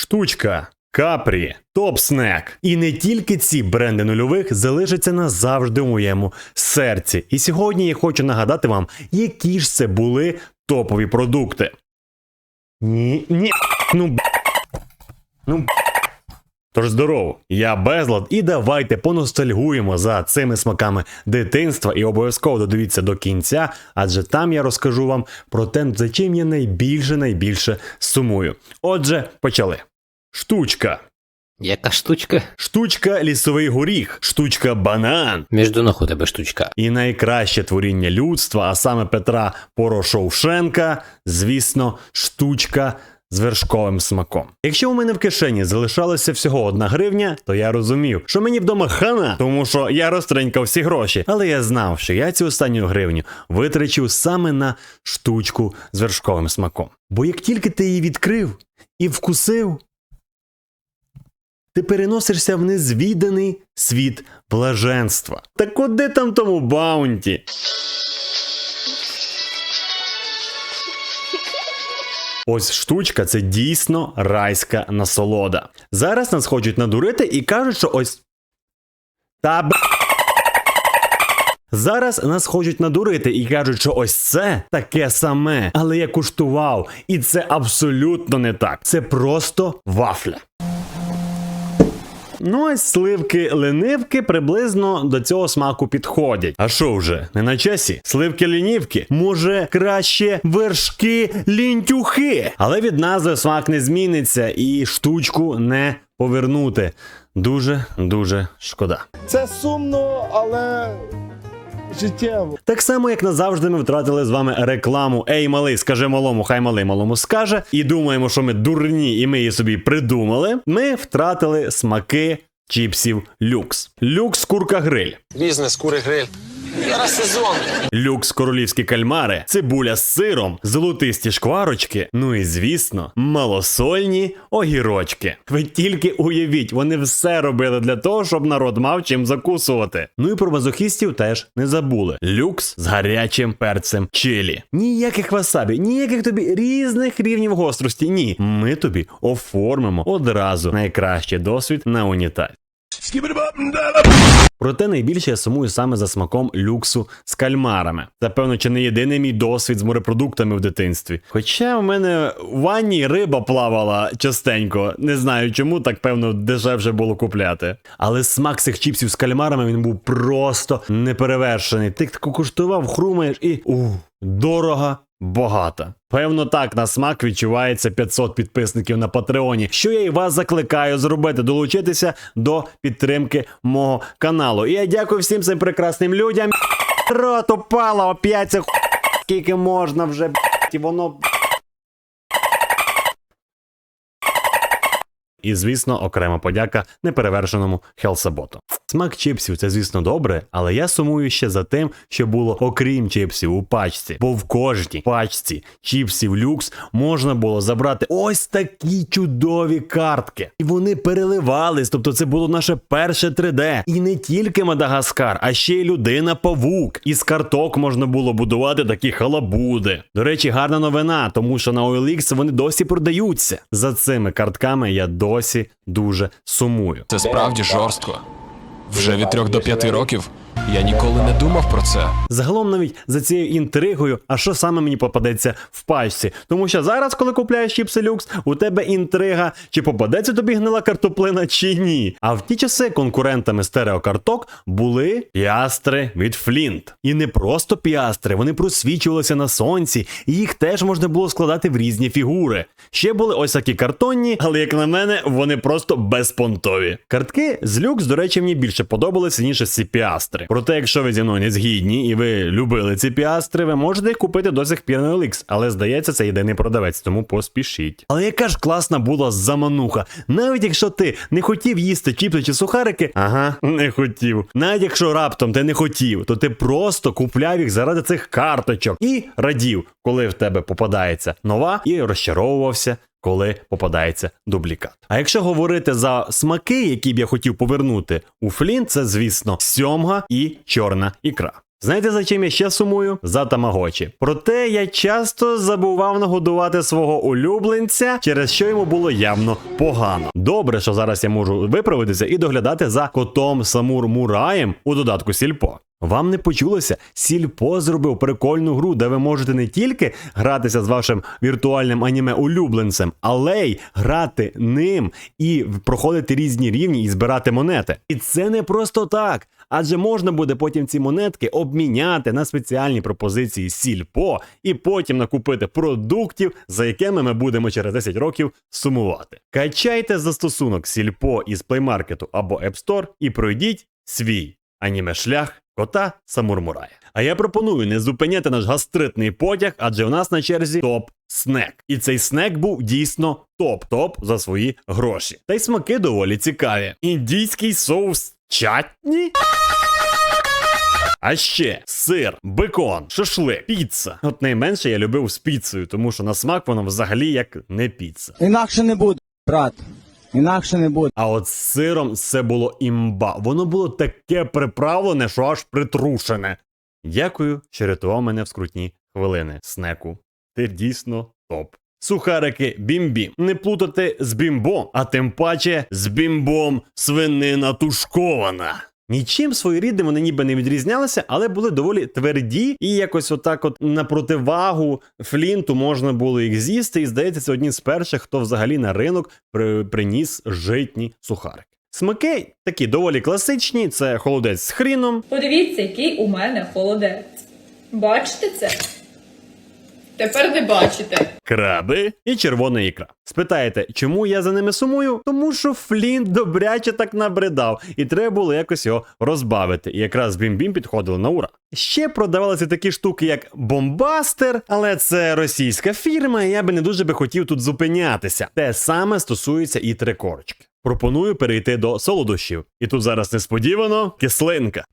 Штучка. Капрі, топ-снек. І не тільки ці бренди нульових залишаться назавжди у моєму серці. І сьогодні я хочу нагадати вам, які ж це були топові продукти. Ні, ні, ну б. Ну. Тож здорово, я Безлад, і давайте поностальгуємо за цими смаками дитинства і обов'язково додивіться до кінця, адже там я розкажу вам про те, за чим я найбільше найбільше сумую. Отже, почали. Штучка. Яка штучка? Штучка лісовий горіх, штучка банан. Між ног у тебе штучка. І найкраще творіння людства, а саме Петра Порошовшенка, звісно, штучка з вершковим смаком. Якщо у мене в кишені залишалося всього одна гривня, то я розумів, що мені вдома хана, тому що я розтринькав всі гроші. Але я знав, що я цю останню гривню витрачу саме на штучку з вершковим смаком. Бо як тільки ти її відкрив і вкусив, ти переносишся в незвіданий світ блаженства. Та куди там тому баунті? Ось штучка це дійсно райська насолода. Зараз нас хочуть надурити і кажуть, що ось. Та б. Зараз нас хочуть надурити і кажуть, що ось це таке саме. Але я куштував, і це абсолютно не так. Це просто вафля. Ну, ось сливки ленивки приблизно до цього смаку підходять. А що вже, не на часі? Сливки лінівки? Може, краще вершки лінтюхи? Але від назви смак не зміниться і штучку не повернути. Дуже дуже шкода. Це сумно, але життєво. Так само, як назавжди, ми втратили з вами рекламу Ей, малий, скажи малому, хай малий малому скаже. І думаємо, що ми дурні, і ми її собі придумали. Ми втратили смаки чіпсів люкс. Люкс курка гриль. Бізнес, кури гриль. Зараз сезон. Люкс королівські кальмари, цибуля з сиром, золотисті шкварочки, ну і звісно, малосольні огірочки. Ви тільки уявіть, вони все робили для того, щоб народ мав чим закусувати. Ну і про мазохістів теж не забули. Люкс з гарячим перцем чилі. Ніяких васабі, ніяких тобі різних рівнів гострості. Ні, ми тобі оформимо одразу найкращий досвід на унітазі. Проте найбільше я сумую саме за смаком люксу з кальмарами. Це, певно, чи не єдиний мій досвід з морепродуктами в дитинстві. Хоча в мене в ванні риба плавала частенько, не знаю чому, так певно дешевше було купляти. Але смак цих чіпсів з кальмарами він був просто неперевершений. Ти таку куштував, хрумаєш і ух, дорого. Багато. Певно, так на смак відчувається 500 підписників на Патреоні, що я і вас закликаю зробити, долучитися до підтримки мого каналу. І я дякую всім цим прекрасним людям. Рот упала, опять скільки можна вже, і воно. І, звісно, окрема подяка неперевершеному Хелсаботу. Смак чіпсів це, звісно, добре, але я сумую ще за тим, що було окрім чіпсів у пачці. Бо в кожній пачці чіпсів люкс можна було забрати ось такі чудові картки. І вони переливались, тобто це було наше перше 3D. І не тільки Мадагаскар, а ще й людина павук. Із карток можна було будувати такі халабуди. До речі, гарна новина, тому що на OLX вони досі продаються. За цими картками я досі дуже сумую. Це справді жорстко. Вже від трьох до п'яти років я ніколи не думав про це. Загалом навіть за цією інтригою, а що саме мені попадеться в пачці. Тому що зараз, коли купляєш чіпси люкс, у тебе інтрига, чи попадеться тобі гнила картоплина, чи ні. А в ті часи конкурентами стереокарток були піастри від Флінт. І не просто піастри, вони просвічувалися на сонці, і їх теж можна було складати в різні фігури. Ще були ось такі картонні, але як на мене, вони просто безпонтові. Картки з люкс, до речі, мені більше подобалися, ніж ці піастри. Проте, якщо ви зі мною не згідні і ви любили ці піастри, ви можете їх купити до сих пір на OLX, але здається, це єдиний продавець, тому поспішіть. Але яка ж класна була замануха. Навіть якщо ти не хотів їсти чіпси чи сухарики, ага, не хотів. Навіть якщо раптом ти не хотів, то ти просто купляв їх заради цих карточок і радів, коли в тебе попадається нова, і розчаровувався. Коли попадається дублікат. А якщо говорити за смаки, які б я хотів повернути у Флінт, це звісно сьомга і чорна ікра. Знаєте, за чим я ще сумую? За тамагочі. Проте я часто забував нагодувати свого улюбленця, через що йому було явно погано. Добре, що зараз я можу виправитися і доглядати за котом Самур Мураєм у додатку Сільпо. Вам не почулося? Сільпо зробив прикольну гру, де ви можете не тільки гратися з вашим віртуальним аніме улюбленцем, але й грати ним і проходити різні рівні і збирати монети. І це не просто так. Адже можна буде потім ці монетки обміняти на спеціальні пропозиції Сільпо і потім накупити продуктів, за якими ми будемо через 10 років сумувати. Качайте застосунок Сільпо із Market або App Store і пройдіть свій аніме шлях кота Самурмурая. А я пропоную не зупиняти наш гастритний потяг, адже у нас на черзі топ снек. І цей снек був дійсно топ-топ за свої гроші. Та й смаки доволі цікаві. Індійський соус чатні. А ще сир, бекон, шашлик, піца. От найменше я любив з піцею, тому що на смак воно взагалі як не піца. Інакше не буде, брат. Інакше не буде. А от з сиром це було імба. Воно було таке приправлене, що аж притрушене. Дякую, що рятував мене в скрутні хвилини. Снеку. Ти дійсно топ. Сухарики бімбі. Не плутати з бімбом, а тим паче з бімбом свинина тушкована. Нічим своєрідним вони ніби не відрізнялися, але були доволі тверді, і якось отак, от на противагу флінту можна було їх з'їсти. І здається, це одні з перших, хто взагалі на ринок при, приніс житні сухарики. Смаки такі доволі класичні: це холодець з хріном, Подивіться, який у мене холодець. Бачите це? Тепер не бачите. краби і червона ікра. Спитаєте, чому я за ними сумую? Тому що Флінт добряче так набридав, і треба було якось його розбавити. І якраз бім-бім підходило на ура. Ще продавалися такі штуки, як Бомбастер, але це російська фірма, і я би не дуже би хотів тут зупинятися. Те саме стосується і трикорочки. Пропоную перейти до солодощів. І тут зараз несподівано кислинка.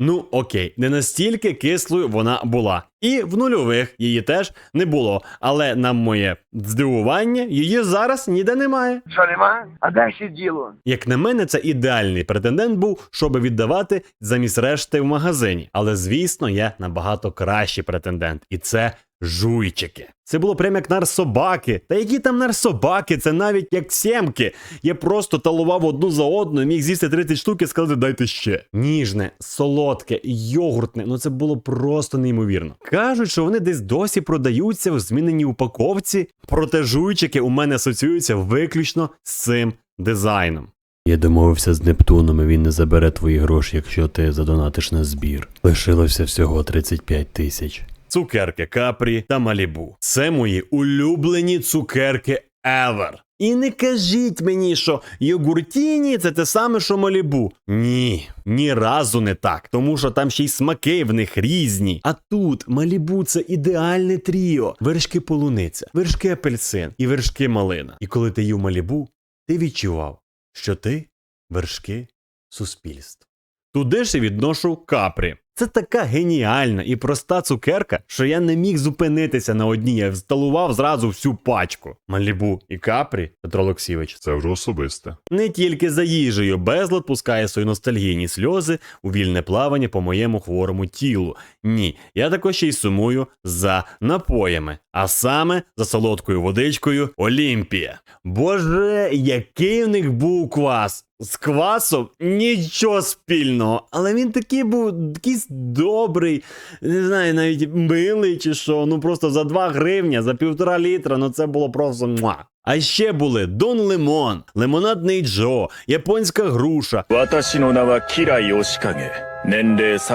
Ну окей, не настільки кислою вона була. І в нульових її теж не було. Але на моє здивування, її зараз ніде немає. Що немає? А де ще діло? Як на мене, це ідеальний претендент був, щоб віддавати замість решти в магазині. Але звісно, є набагато кращий претендент, і це жуйчики. Це було прям як нарсобаки. Та які там нарсобаки, це навіть як сімки. Я просто талував одну за одну, міг з'їсти 30 штук і сказати, дайте ще. Ніжне, солодке, йогуртне. Ну це було просто неймовірно. Кажуть, що вони десь досі продаються в зміненій упаковці, проте жуйчики у мене асоціюються виключно з цим дизайном. Я домовився з Нептуном, і він не забере твої гроші, якщо ти задонатиш на збір. Лишилося всього 35 тисяч. Цукерки Капрі та Малібу. Це мої улюблені цукерки ever. І не кажіть мені, що йогуртіні це те саме, що Малібу. Ні, ні разу не так, тому що там ще й смаки в них різні. А тут Малібу це ідеальне тріо. Вершки полуниця, вершки апельсин і вершки малина. І коли ти їв Малібу, ти відчував, що ти вершки суспільства. Туди ж і відношу капрі. Це така геніальна і проста цукерка, що я не міг зупинитися на одній, я всталував зразу всю пачку. Малібу і капрі, Петро Олексійович, Це вже особисте. не тільки за їжею безлад пускає свої ностальгійні сльози у вільне плавання по моєму хворому тілу. Ні, я також ще й сумую за напоями, а саме за солодкою водичкою Олімпія. Боже, який в них був квас! З квасом нічого спільного, але він такий був якийсь добрий, не знаю, навіть милий чи що. Ну просто за 2 гривня, за півтора літра, ну це було просто муа. А ще були Дон Лимон, Лимонадний Джо, японська груша,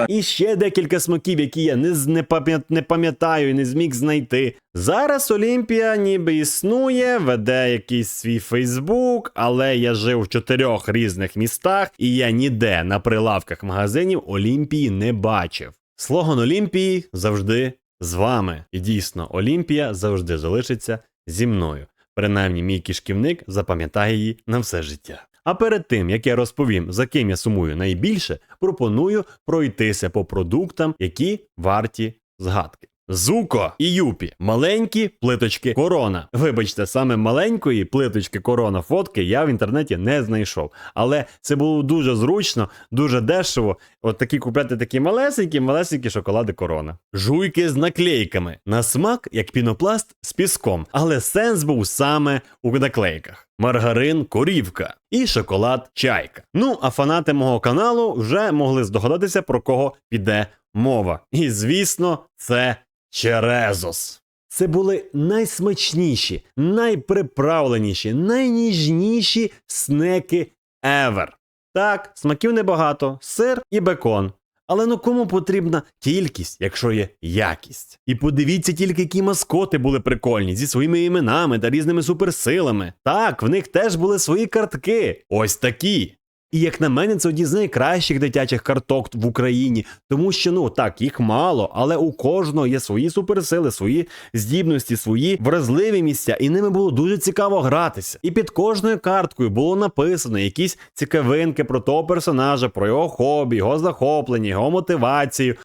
і ще декілька смаків, які я не не пам'ятаю і не зміг знайти. Зараз Олімпія ніби існує, веде якийсь свій Фейсбук, але я жив в чотирьох різних містах, і я ніде на прилавках магазинів Олімпії не бачив. Слоган Олімпії завжди з вами. І дійсно, Олімпія завжди залишиться зі мною. Принаймні, мій кішківник запам'ятає її на все життя. А перед тим як я розповім, за ким я сумую найбільше, пропоную пройтися по продуктам, які варті згадки. Зуко і Юпі. Маленькі плиточки корона. Вибачте, саме маленької плиточки корона фотки я в інтернеті не знайшов. Але це було дуже зручно, дуже дешево. От такі купляти такі малесенькі, малесенькі шоколади корона. Жуйки з наклейками. На смак, як пінопласт з піском. Але сенс був саме у наклейках. Маргарин корівка і шоколад чайка. Ну, а фанати мого каналу вже могли здогадатися, про кого піде мова. І звісно, це Черезос. Це були найсмачніші, найприправленіші, найніжніші снеки ever. Так, смаків небагато, сир і бекон. Але ну кому потрібна кількість, якщо є якість? І подивіться тільки, які маскоти були прикольні зі своїми іменами та різними суперсилами. Так, в них теж були свої картки. Ось такі. І як на мене, це одні з найкращих дитячих карток в Україні, тому що ну так, їх мало, але у кожного є свої суперсили, свої здібності, свої вразливі місця, і ними було дуже цікаво гратися. І під кожною карткою було написано якісь цікавинки про того персонажа, про його хобі, його захоплення, його мотивацію.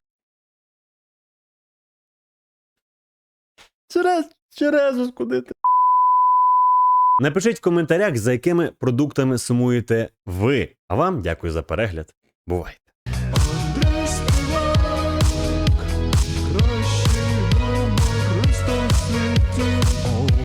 Через, через, куди ти? Напишіть в коментарях, за якими продуктами сумуєте ви. А вам дякую за перегляд. Бувайте!